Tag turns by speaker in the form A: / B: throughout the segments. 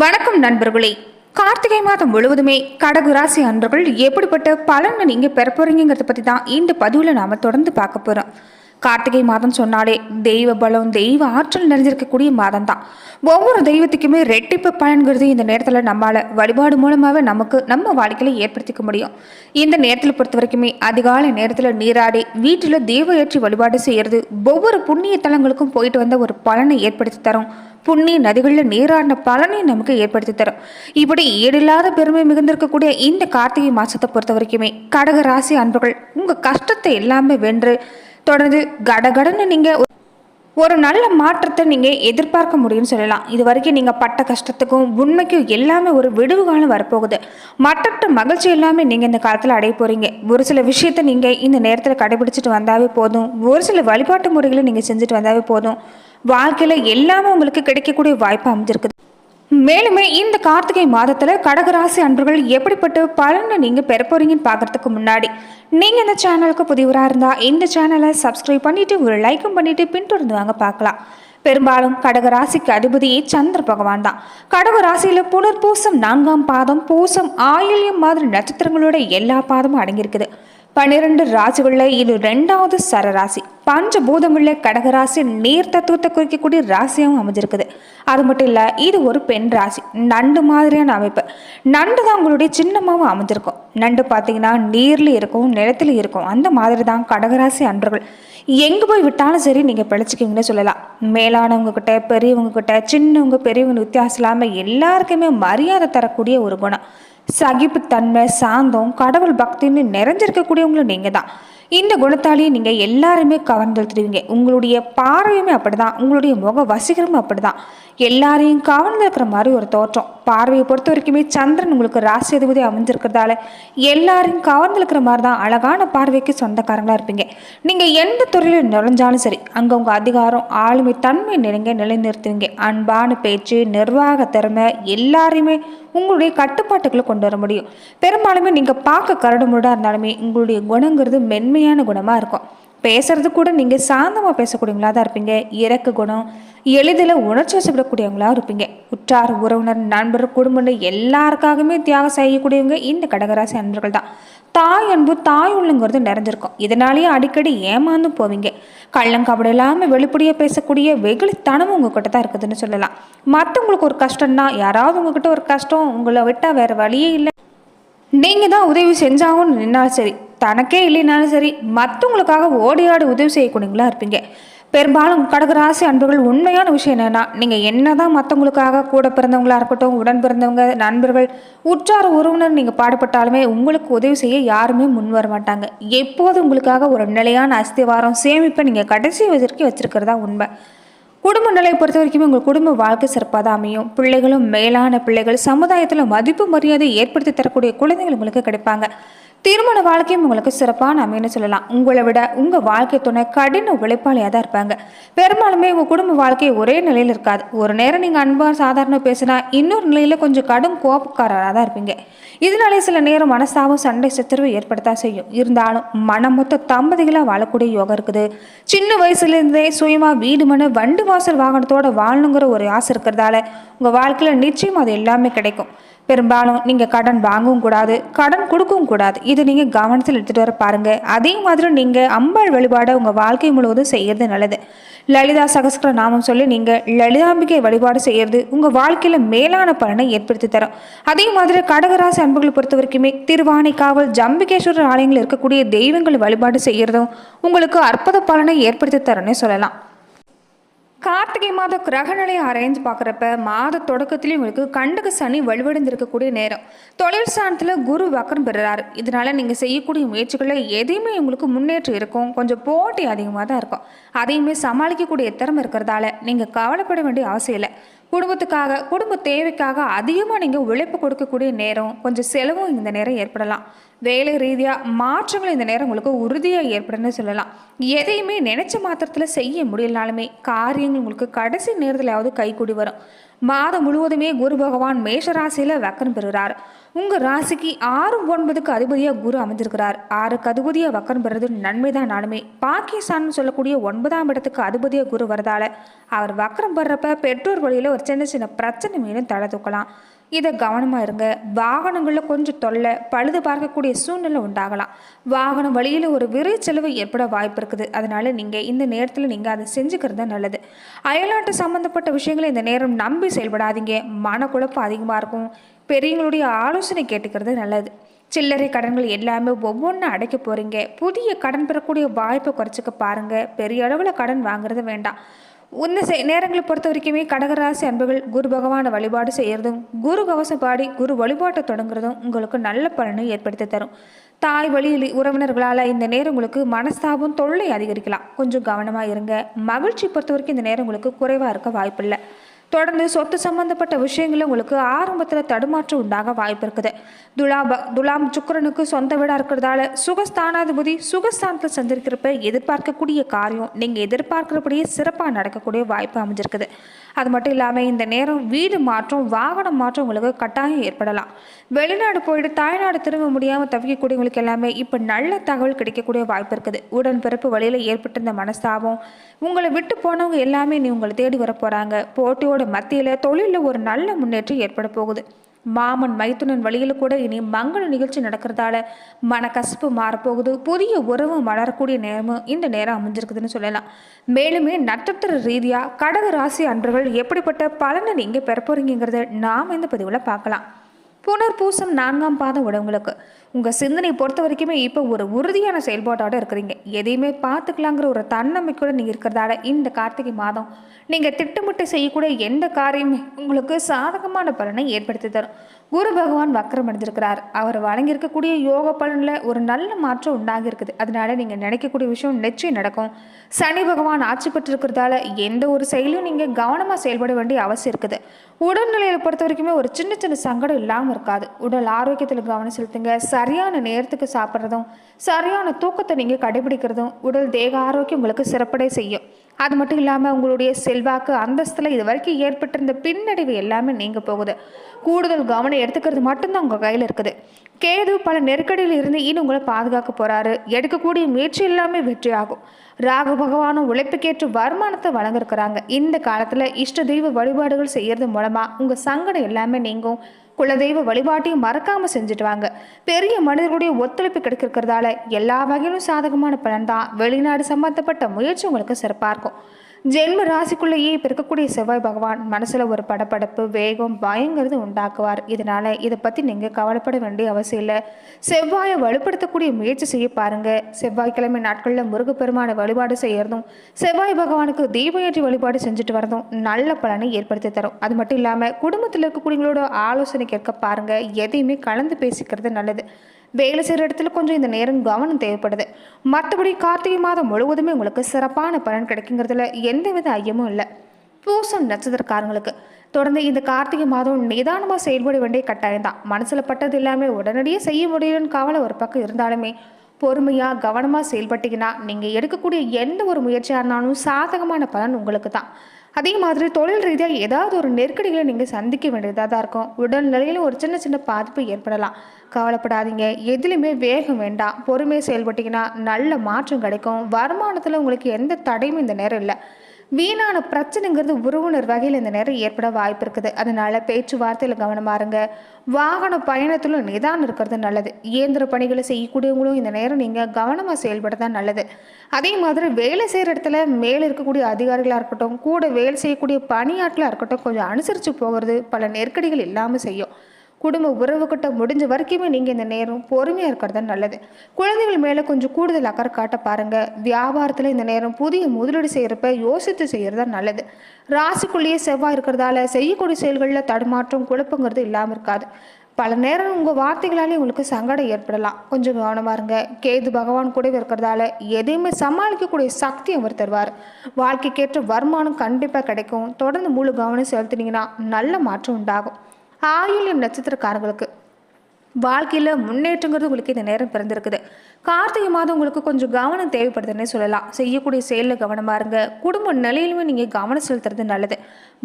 A: வணக்கம் நண்பர்களே. கார்த்திகை மாதம் முழுவதுமே கடகு ராசி அன்பர்கள் எப்படிப்பட்ட பலனை நீங்கள் பெற போறீங்கிறத பற்றி தான் இந்த பதிவில் நாம தொடர்ந்து பார்க்க போகிறோம் கார்த்திகை மாதம் சொன்னாலே தெய்வ பலம் தெய்வ ஆற்றல் நிறைஞ்சிருக்கக்கூடிய மாதம் தான். ஒவ்வொரு தெய்வத்துக்குமே ரெட்டிப்பு பலன்கிறது இந்த நேரத்தில் நம்மளால் வழிபாடு மூலமாகவே நமக்கு நம்ம வாழ்க்கையில ஏற்படுத்திக்க முடியும். இந்த நேரத்தில் பொறுத்த வரைக்குமே அதிகாலை நேரத்தில் நீராடி வீட்டில் தெய்வ ஏற்றி வழிபாடு செய்கிறது ஒவ்வொரு புண்ணிய தலங்களுக்கும் போயிட்டு வந்த ஒரு பலனை ஏற்படுத்தி தரும். புண்ணிய நதிகளில் நீராடின பலனை நமக்கு ஏற்படுத்தி தரும். இப்படி ஈடில்லாத பெருமை மிகுந்திருக்கக்கூடிய இந்த கார்த்திகை மாசத்தை பொறுத்த வரைக்குமே கடக ராசி அன்பர்கள் உங்க கஷ்டத்தை எல்லாமே வென்று தொடர்ந்து கடகடன்னு நீங்க ஒரு நல்ல மாற்றத்தை நீங்கள் எதிர்பார்க்க முடியும்னு சொல்லலாம். இது வரைக்கும் நீங்கள் பட்ட கஷ்டத்துக்கும் உண்மைக்கும் எல்லாமே ஒரு விடுவு காலம் வரப்போகுது. மற்ற மகிழ்ச்சி எல்லாமே நீங்கள் இந்த காலத்தில் அடைய போகிறீங்க ஒரு சில விஷயத்தை நீங்கள் இந்த நேரத்தில் கடைபிடிச்சிட்டு வந்தாவே போதும். ஒரு சில வழிபாட்டு முறைகளை நீங்கள் செஞ்சுட்டு வந்தாவே போதும். வாழ்க்கையில் எல்லாமே உங்களுக்கு கிடைக்கக்கூடிய வாய்ப்பு அமைஞ்சிருக்குது. மேலுமே இந்த கார்த்திகை மாதத்தில் கடகராசி அன்பர்கள் எப்படிப்பட்ட பலனை நீங்கள் பெற போறீங்கன்னு பார்க்கறதுக்கு முன்னாடி நீங்கள் இந்த சேனலுக்கு புதியவராக இருந்தால் இந்த சேனலை சப்ஸ்கிரைப் பண்ணிட்டு ஒரு லைக்கும் பண்ணிவிட்டு பின்தொடர்ந்து வாங்க பார்க்கலாம். பெரும்பாலும் கடகராசிக்கு அதிபதியே சந்திர பகவான் தான். கடக ராசியில் புனர் பூசம் நான்காம் பாதம் பூசம் ஆயில்யம் மாதிரி நட்சத்திரங்களோட எல்லா பாதமும் அடங்கியிருக்குது. பன்னிரண்டு ராசிகளில் இது ரெண்டாவது சரராசி. பஞ்சபூதங்களில் கடகராசி நீர் தத்துவத்தை குறிக்கக்கூடிய ராசியாகவும் அமைஞ்சிருக்குது. அது மட்டும் இல்லை இது ஒரு பெண் ராசி. நண்டு மாதிரியான அமைப்பு. நண்டு தான் உங்களுடைய சின்னமாகவும் அமைஞ்சிருக்கும். நண்டு பார்த்தீங்கன்னா நீரில் இருக்கும் நிலத்தில் இருக்கும். அந்த மாதிரி தான் கடகராசி அன்றுகள் எங்கே போய் விட்டாலும் சரி நீங்கள் பிழைச்சிக்கிங்கன்னு சொல்லலாம். மேலானவங்க கிட்ட பெரியவங்க கிட்ட சின்னவங்க பெரியவங்க வித்தியாசம் இல்லாமல் எல்லாருக்குமே மரியாதை தரக்கூடிய ஒரு குணம். சகிப்புத்தன்மை சாந்தம் கடவுள் பக்தின்னு நிறைஞ்சிருக்கக்கூடியவங்களும் நீங்கள் தான் இந்த குணத்தாலேயே நீங்கள் எல்லாருமே கவர்ந்தெழுத்துடுவீங்க உங்களுடைய பார்வையுமே அப்படிதான். உங்களுடைய முக வசீகரமும் அப்படிதான். எல்லாரையும் கவர்ந்திருக்கிற மாதிரி ஒரு தோற்றம். பார்வையை பொறுத்த வரைக்குமே சந்திரன் உங்களுக்கு ராசி அதிபதி அமைஞ்சிருக்கிறதால எல்லாரையும் கவர்ந்திருக்கிற மாதிரி தான் அழகான பார்வைக்கு சொந்தக்காரங்களாக இருப்பீங்க. நீங்கள் எந்த துறையில் நுழைஞ்சாலும் சரி அங்கே உங்கள் அதிகாரம் ஆளுமை தன்மை நிறைங்க நிலைநிறுத்துவீங்க. அன்பான பேச்சு நிர்வாக திறமை எல்லாரையுமே உங்களுடைய கட்டுப்பாட்டுக்குள்ளே கொண்டு வர முடியும். பெரும்பாலுமே நீங்கள் பார்க்க கரடுமுரடாக இருந்தாலுமே உங்களுடைய குணங்கிறது மென்மை மென்மையான குணமாக இருக்கும். பேசுறது கூட நீங்கள் சாந்தமாக பேசக்கூடியவங்களா தான் இருப்பீங்க. இறக்க குணம் எளிதில் உணர்ச்சி வசப்படக்கூடியவங்களா இருப்பீங்க. உற்றார் உறவினர் நண்பர் குடும்பம் எல்லாருக்காகவுமே தியாகம் செய்யக்கூடியவங்க இந்த கடகராசி அன்பர்கள் தான். தாய் அன்பு தாய் உள்ளங்கிறது நிறைஞ்சிருக்கும் இதனாலேயே அடிக்கடி ஏமாந்து போவீங்க. கள்ளங்கபடி இல்லாமல் வெளிப்படையாக பேசக்கூடிய வெகுளித்தனமும் உங்ககிட்ட தான் இருக்குதுன்னு சொல்லலாம். மற்றவங்களுக்கு ஒரு கஷ்டம்னா யாராவது உங்ககிட்ட ஒரு கஷ்டம் உங்களை விட்டால் வேற வழியே இல்லை. நீங்கள் தான் உதவி செஞ்சாகவும் நின்னாலும் சரி தனக்கே இல்லைனாலும் சரி மற்றவங்களுக்காக ஓடி ஆடி உதவி செய்யக்கூடியங்களா இருப்பீங்க. பெரும்பாலும் கடகராசி அன்பர்கள் உண்மையான விஷயம் என்னென்னா நீங்கள் என்ன தான் மற்றவங்களுக்காக கூட பிறந்தவங்களாக இருக்கட்டும் உடன் பிறந்தவங்க நண்பர்கள் உற்றார உறவினர் நீங்கள் பாடுபட்டாலுமே உங்களுக்கு உதவி செய்ய யாருமே முன் வர மாட்டாங்க. எப்போது உங்களுக்காக ஒரு நிலையான அஸ்திவாரம் சேமிப்பை நீங்கள் கடைசி வரைக்கும் வச்சுருக்கிறதா உண்மை. குடும்ப நிலையை பொறுத்த வரைக்குமே உங்கள் குடும்ப வாழ்க்கை சிறப்பாக தான் அமையும். பிள்ளைகளும் மேலான பிள்ளைகள் சமுதாயத்தில் மதிப்பு மரியாதை ஏற்படுத்தி தரக்கூடிய குழந்தைகள் உங்களுக்கு கிடைப்பாங்க. திருமண வாழ்க்கையும் உங்களுக்கு சிறப்பான அமைன்னு சொல்லலாம். உங்களை விட உங்கள் வாழ்க்கை துணை கடின உழைப்பாளியாக தான் இருப்பாங்க. பெரும்பாலுமே உங்கள் குடும்ப வாழ்க்கை ஒரே நிலையில் இருக்காது. ஒரு நேரம் நீங்கள் அன்பாக சாதாரண பேசினா இன்னொரு நிலையில் கொஞ்சம் கடும் கோபக்காரராக தான் இருப்பீங்க. இதனாலே சில நேரம் மனசாவும் சண்டை சச்சரவு ஏற்படுத்தா செய்யும். இருந்தாலும் மனம் மொத்த தம்பதிகளாக வாழக்கூடிய யோகம் இருக்குது. சின்ன வயசுலேருந்தே சுயமாக வீடு மன வண்டு வாசல் வாகனத்தோட வாழணுங்கிற ஒரு ஆசை இருக்கிறதால உங்கள் வாழ்க்கையில் நிச்சயம் அது எல்லாமே கிடைக்கும். பெரும்பாலும் நீங்கள் கடன் வாங்கவும் கூடாது கடன் கொடுக்கவும் கூடாது. இது நீங்கள் கவனத்தில் எடுத்துகிட்டு வர பாருங்கள் அதே மாதிரி நீங்கள் அம்பாள் வழிபாடை உங்கள் வாழ்க்கை முழுவதும் செய்கிறது நல்லது. லலிதா சகஸ்கர நாமம் சொல்லி நீங்கள் லலிதாம்பிகை வழிபாடு செய்கிறது உங்கள் வாழ்க்கையில் மேலான பலனை ஏற்படுத்தி தரும். அதே மாதிரி கடகராசி அன்புகளை பொறுத்த வரைக்குமே திருவானைக்காவல் ஜம்பிகேஸ்வரர் ஆலயங்கள் இருக்கக்கூடிய தெய்வங்கள் வழிபாடு செய்கிறதும் உங்களுக்கு அற்புத பலனை ஏற்படுத்தி தரணும்னு சொல்லலாம். கார்த்திகை மாத கிரகநிலையை அரேஞ்ச் பார்க்குறப்ப மாத தொடக்கத்திலையும் உங்களுக்கு கண்டக சனி வலுவடைந்திருக்கக்கூடிய நேரம். தொழில் ஸ்தானத்தில் குரு வக்கரம் பெறுறாரு. இதனால நீங்கள் செய்யக்கூடிய முயற்சிகளில் எதையுமே உங்களுக்கு முன்னேற்றம் இருக்கும். கொஞ்சம் போட்டி அதிகமாக தான் இருக்கும். அதையுமே சமாளிக்கக்கூடிய திறமை இருக்கிறதால நீங்கள் கவலைப்பட வேண்டிய அவசியம் இல்லை. குடும்பத்துக்காக குடும்ப தேவைக்காக அதிகமாக நீங்கள் உழைப்பு கொடுக்கக்கூடிய நேரம் கொஞ்சம் செலவும் இந்த நேரம் ஏற்படலாம். வேலை ரீதியாக மாற்றங்கள் இந்த நேரம் உங்களுக்கு உறுதியாக ஏற்படும்னு சொல்லலாம். எதையுமே நினைச்ச மாத்திரத்தில் செய்ய முடியலனாலுமே காரியங்கள் உங்களுக்கு கடைசி நேரத்திலாவது கைகூடி வரும். மாதம் முழுவதுமே குரு பகவான் மேஷ ராசியில் வக்கரம் பெறுகிறார் உங்கள் ராசிக்கு ஆறு ஒன்பதுக்கு அதிபதியாக குரு அமைஞ்சிருக்கிறார் ஆறுக்கு அதிபதியாக வக்கரம் பெறுறது நன்மைதான் நானுமே. பாகிஸ்தான் சொல்லக்கூடிய ஒன்பதாம் இடத்துக்கு அதிபதியாக குரு வரதால அவர் வக்கரம் பெறப்ப பெற்றோர் வழியில் ஒரு சின்ன சின்ன பிரச்சனை மீனும் தலை தூக்கலாம். இதை கவனமாக இருங்க. வாகனங்களில் கொஞ்சம் தொல்லை பழுது பார்க்கக்கூடிய சூழ்நிலை உண்டாகலாம். வாகனம் வழியில் ஒரு விரை செலவு ஏற்பட வாய்ப்பு இருக்குது. அதனால் நீங்கள் இந்த நேரத்தில் நீங்கள் அதை செஞ்சுக்கிறது நல்லது. அயல்நாட்டு சம்மந்தப்பட்ட விஷயங்களை இந்த நேரம் நம்பி செயல்படாதீங்க. மனக்குழப்பம் அதிகமாக இருக்கும். பெரியவங்களுடைய ஆலோசனை கேட்டுக்கிறது நல்லது. சில்லறை கடன்கள் எல்லாமே ஒவ்வொன்றும் அடைக்க போகிறீங்க புதிய கடன் பெறக்கூடிய வாய்ப்பை குறைச்சிக்க பாருங்கள் பெரிய அளவில் கடன் வாங்குறது வேண்டாம். இந்த நேரங்களை பொறுத்த வரைக்குமே கடகராசி அன்புகள் குரு பகவானை வழிபாடு செய்கிறதும் குரு கவசம் பாடி குரு வழிபாட்டை தொடங்குறதும் உங்களுக்கு நல்ல பலனை ஏற்படுத்தி தரும். தாய் வழியில் உறவினர்களால் இந்த நேரம் உங்களுக்கு மனஸ்தாபம் தொல்லை அதிகரிக்கலாம். கொஞ்சம் கவனமாக இருங்க. மகிழ்ச்சி பொறுத்த வரைக்கும் இந்த நேரம் உங்களுக்கு குறைவாக இருக்க வாய்ப்பில்லை. தொடர்ந்து சொத்து சம்பந்தப்பட்ட விஷயங்களும் உங்களுக்கு ஆரம்பத்தில் தடுமாற்றம் உண்டாக வாய்ப்பு இருக்குது. துலாப துலாம் சுக்கரனுக்கு சொந்த வீடாக இருக்கிறதால சுகஸ்தானாதிபதி சுகஸ்தானத்தில் சந்திருக்கிறப்ப எதிர்பார்க்கக்கூடிய காரியம் நீங்கள் எதிர்பார்க்கிறபடியே சிறப்பாக நடக்கக்கூடிய வாய்ப்பு அமைஞ்சிருக்குது. அது மட்டும் இல்லாமல் இந்த நேரம் வீடு மாற்றம் வாகனம் மாற்றம் உங்களுக்கு கட்டாயம் ஏற்படலாம். வெளிநாடு போயிட்டு தாய்நாடு திரும்ப முடியாமல் தவிக்கக்கூடியவங்களுக்கு எல்லாமே இப்போ நல்ல தகவல் கிடைக்கக்கூடிய வாய்ப்பு இருக்குது. உடன்பிறப்பு வழியில் ஏற்பட்டிருந்த இந்த மனஸ்தாபம் உங்களை விட்டு போனவங்க எல்லாமே நீ உங்களை தேடி வர போகிறாங்க போட்டியோட மத்தியில் தொழிலில் ஒரு நல்ல முன்னேற்றம் ஏற்பட போகுது. மாமன் மைத்துனன் வழியில் கூட இனி மங்கள நிகழ்ச்சி நடக்கிறதால மனக்கசப்பு மாறப்போகுது. புதிய உறவு மலரக்கூடிய நேரமும் இந்த நேரம் அமைஞ்சிருக்குதுன்னு சொல்லலாம். மேலுமே நட்சத்திர ரீதியாக கடக ராசி அன்பர்கள் எப்படிப்பட்ட பலனை நீங்கள் பெற போகிறீங்கிறத நாம் இந்த பதிவில் பார்க்கலாம். புனர்பூசம் நான்காம் பாதம் உடவங்களுக்கு உங்கள் சிந்தனையை பொறுத்த வரைக்குமே இப்போ ஒரு உறுதியான செயல்பாட்டோட இருக்கிறீங்க. எதையுமே பார்த்துக்கலாங்கிற ஒரு தன்னம்பிக்கையோடு நீங்கள் இருக்கிறதால இந்த கார்த்திகை மாதம் நீங்கள் திட்டமிட்டு செய்யக்கூடிய எந்த காரியமே உங்களுக்கு சாதகமான பலனை ஏற்படுத்தி தரும். குரு பகவான் வக்கரம் அடைஞ்சிருக்கிறார். அவர் வழங்கியிருக்கக்கூடிய யோக பலனில் ஒரு நல்ல மாற்றம் உண்டாகி இருக்குது அதனால நீங்கள் நினைக்கக்கூடிய விஷயம் நிச்சயம் நடக்கும். சனி பகவான் ஆட்சி பெற்றிருக்கிறதால எந்த ஒரு செயலையும் நீங்கள் கவனமாக செயல்பட வேண்டிய அவசியம் இருக்குது. உடல்நிலையை பொறுத்த வரைக்குமே ஒரு சின்ன சின்ன சங்கடம் இல்லாமல் இருக்காது. உடல் ஆரோக்கியத்தில் கவனம் செலுத்துங்க. சரியான நேரத்துக்கு சாப்பிட்றதும் சரியான தூக்கத்தை நீங்கள் கடைபிடிக்கிறதும் உடல் தேக ஆரோக்கியம் உங்களுக்கு சிறப்படை செய்யும். அது மட்டும் இல்லாமல் உங்களுடைய செல்வாக்கு அந்தஸ்தில் இது வரைக்கும் ஏற்பட்டிருந்த பின்னடைவு எல்லாமே நீங்கள் போகுது. கூடுதல் கவனம் எடுத்துக்கிறது மட்டும்தான் உங்கள் கையில் இருக்குது. கேது பல நெருக்கடியில் இருந்து இன்னும் உங்களை பாதுகாக்க போகிறாரு எடுக்கக்கூடிய முயற்சி எல்லாமே வெற்றி ஆகும் ராகு பகவானும் உழைப்புக்கேற்று வருமானத்தை வழங்கிருக்கிறாங்க இந்த காலத்தில் இஷ்ட தெய்வ வழிபாடுகள் செய்கிறது மூலமாக உங்கள் சங்கடம் எல்லாமே நீங்கும். குலதெய்வ வழிபாட்டையும் மறக்காமல் செஞ்சுட்டு வாங்க பெரிய மனிதர்களுடைய ஒத்துழைப்பு கிடைக்கிறதால எல்லா வகையிலும் சாதகமான பலன் தான். வெளிநாடு சம்பந்தப்பட்ட முயற்சி உங்களுக்கு சிறப்பாக இருக்கும். ஜென்ம ராசிக்குள்ளேயே இப்போ இருக்கக்கூடிய செவ்வாய் பகவான் மனசில் ஒரு படப்படப்பு வேகம் பயங்கிறது உண்டாக்குவார். இதனால இதை பற்றி நீங்கள் கவலைப்பட வேண்டிய அவசியம் இல்லை. செவ்வாயை வலுப்படுத்தக்கூடிய முயற்சி செய்ய பாருங்கள் செவ்வாய்க்கிழமை நாட்களில் முருகப்பெருமான வழிபாடு செய்யறதும் செவ்வாய் பகவானுக்கு தீபயற்றி வழிபாடு செஞ்சுட்டு வரதும் நல்ல பலனை ஏற்படுத்தி தரும். அது மட்டும் இல்லாமல் குடும்பத்தில் இருக்கக்கூடியவங்களோட ஆலோசனை கேட்க பாருங்கள் எதையுமே கலந்து பேசிக்கிறது நல்லது. வேலை செய்கிற இடத்துல கொஞ்சம் இந்த நேரம் கவனம் தேவைப்படுது. மற்றபடி கார்த்திகை மாதம் முழுவதுமே உங்களுக்கு சிறப்பான பலன் கிடைக்குங்கிறதுல எந்தவித ஐயமும் இல்லை. பூசம் நட்சத்திரக்காரங்களுக்கு. தொடர்ந்து இந்த கார்த்திகை மாதம் நிதானமாக செயல்பட வேண்டிய கட்டாயம் தான். மனசில் பட்டது எல்லாமே உடனடியாக செய்ய முடியும்னு கவலை ஒரு பக்கம் இருந்தாலுமே பொறுமையாக கவனமாக செயல்பட்டீங்கன்னா நீங்கள் எடுக்கக்கூடிய எந்த ஒரு முயற்சியாக இருந்தாலும் சாதகமான பலன் உங்களுக்கு தான். அதே மாதிரி தொழில் ரீதியாக ஏதாவது ஒரு நெருக்கடிகளை நீங்கள் சந்திக்க வேண்டியதாக தான் இருக்கும். உடல்நிலையில் ஒரு சின்ன சின்ன பாதிப்பு ஏற்படலாம். கவலைப்படாதீங்க. எதுலையுமே வேகம் வேண்டாம். பொறுமையாக செயல்பட்டீங்கன்னா நல்ல மாற்றம் கிடைக்கும். வருமானத்தில் உங்களுக்கு எந்த தடையும் இந்த நேரம் இல்லை. வீணான பிரச்சனைங்கிறது உறவினர் வகையில் இந்த நேரம் ஏற்பட வாய்ப்பு இருக்குது. அதனால பேச்சுவார்த்தையில் கவனமா இருங்க வாகன பயணத்திலும் நிதானம் இருக்கிறது நல்லது. இயந்திர பணிகளை செய்யக்கூடியவங்களும் இந்த நேரம் நீங்கள் கவனமாக செயல்பட தான் நல்லது. அதே மாதிரி வேலை செய்கிற இடத்துல மேலே இருக்கக்கூடிய அதிகாரிகளாக இருக்கட்டும் கூட வேலை செய்யக்கூடிய பணியாட்களாக இருக்கட்டும் கொஞ்சம் அனுசரித்து போகிறது பல நெருக்கடிகள் இல்லாமல் செய்யும். குடும்ப உறவுக்கிட்ட முடிஞ்ச வரைக்குமே நீங்கள் இந்த நேரம் பொறுமையாக இருக்கிறது நல்லது. குழந்தைகள் மேலே கொஞ்சம் கூடுதல் அக்கறை காட்ட பாருங்கள் வியாபாரத்தில் இந்த நேரம் புதிய முதலீடு செய்கிறப்ப யோசித்து செய்கிறது நல்லது. ராசிக்குள்ளேயே செவ்வாய் இருக்கிறதால செய்யக்கூடிய செயல்களில் தடுமாற்றம் குழப்பங்கிறது இல்லாமல் இருக்காது. பல நேரம் உங்கள் வார்த்தைகளாலே உங்களுக்கு சங்கடம் ஏற்படலாம். கொஞ்சம் கவனமாக இருங்க. கேது பகவான் கூட இருக்கிறதால எதையுமே சமாளிக்கக்கூடிய சக்தி அவர் தருவார். வாழ்க்கைக்கேற்ற வருமானம் கண்டிப்பாக கிடைக்கும். தொடர்ந்து முழு கவனம் செலுத்தினீங்கன்னா நல்ல மாற்றம் உண்டாகும். ஆயுள்யம் நட்சத்திரக்காரங்களுக்கு வாழ்க்கையில் முன்னேற்றங்கிறது உங்களுக்கு இந்த நேரம் பிறந்திருக்குது. கார்த்திகை மாதம் உங்களுக்கு கொஞ்சம் கவனம் தேவைப்படுதுன்னே சொல்லலாம். செய்யக்கூடிய செயலில் கவனமாக இருங்க. குடும்ப நிலையிலுமே நீங்கள் கவனம் செலுத்துறது நல்லது.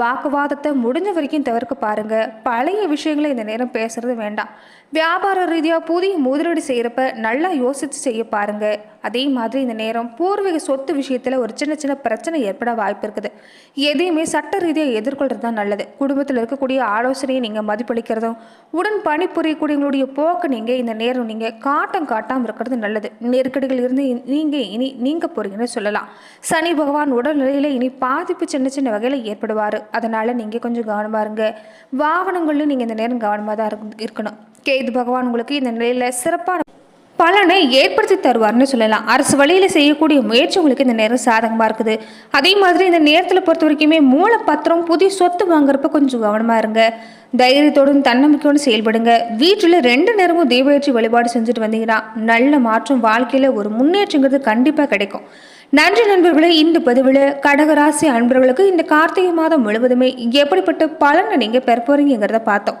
A: வாக்குவாதத்தை முடிஞ்ச வரைக்கும் தவிர்க்க பாருங்க. பழைய விஷயங்களை இந்த நேரம் பேசுறது வேண்டாம். வியாபார ரீதியாக புதிய முதலீடு செய்கிறப்ப நல்லா யோசித்து செய்ய பாருங்க. அதே மாதிரி இந்த நேரம் பூர்வீக சொத்து விஷயத்தில் ஒரு சின்ன சின்ன பிரச்சனை ஏற்பட வாய்ப்பு இருக்குது. எதையுமே சட்ட ரீதியாக எதிர்கொள்கிறது தான் நல்லது. குடும்பத்தில் இருக்கக்கூடிய ஆலோசனையை நீங்கள் மதிப்பளிக்கிறதும் உடன் உங்களுடைய போக்கு நீங்கள் இந்த நேரம் நீங்கள் காட்டம் காட்டாமல் இருக்கிறது நல்லது. நெருக்கடிகள் இருந்து நீங்கள் இனி நீங்கள் போகிறீங்கன்னு சொல்லலாம். சனி பகவான் உடல்நிலையில் இனி பாதிப்பு சின்ன சின்ன வகையில் ஏற்படுவார். அதனால் நீங்கள் கொஞ்சம் கவனமாக இருங்க. வாகனங்களும் நீங்கள் இந்த நேரம் கவனமாக தான் இருக்கணும். கேது பகவான் உங்களுக்கு இந்த நிலையில் சிறப்பான பலனை ஏற்படுத்தி தருவார்னு சொல்லலாம். அரசு வழியில் செய்யக்கூடிய முயற்சி உங்களுக்கு இந்த நேரம் சாதகமாக இருக்குது. அதே மாதிரி இந்த நேரத்தில் பொறுத்த வரைக்குமே மூலப்பத்திரம் புதிய சொத்து வாங்குறப்ப கொஞ்சம் கவனமாக இருங்க. தைரியத்தோடும் தன்னம்பிக்கையோடு செயல்படுங்க. வீட்டில் ரெண்டு நேரமும் தெய்வயற்றி வழிபாடு செஞ்சுட்டு வந்தீங்கன்னா நல்ல மாற்றம் வாழ்க்கையில் ஒரு முன்னேற்றங்கிறது கண்டிப்பாக கிடைக்கும். நன்றி நண்பர்களே இந்த பதிவில் கடகராசி அன்பர்களுக்கு இந்த கார்த்திகை மாதம் முழுவதுமே எப்படிப்பட்ட பலனை நீங்கள் பெற போறீங்கிறத பார்த்தோம்.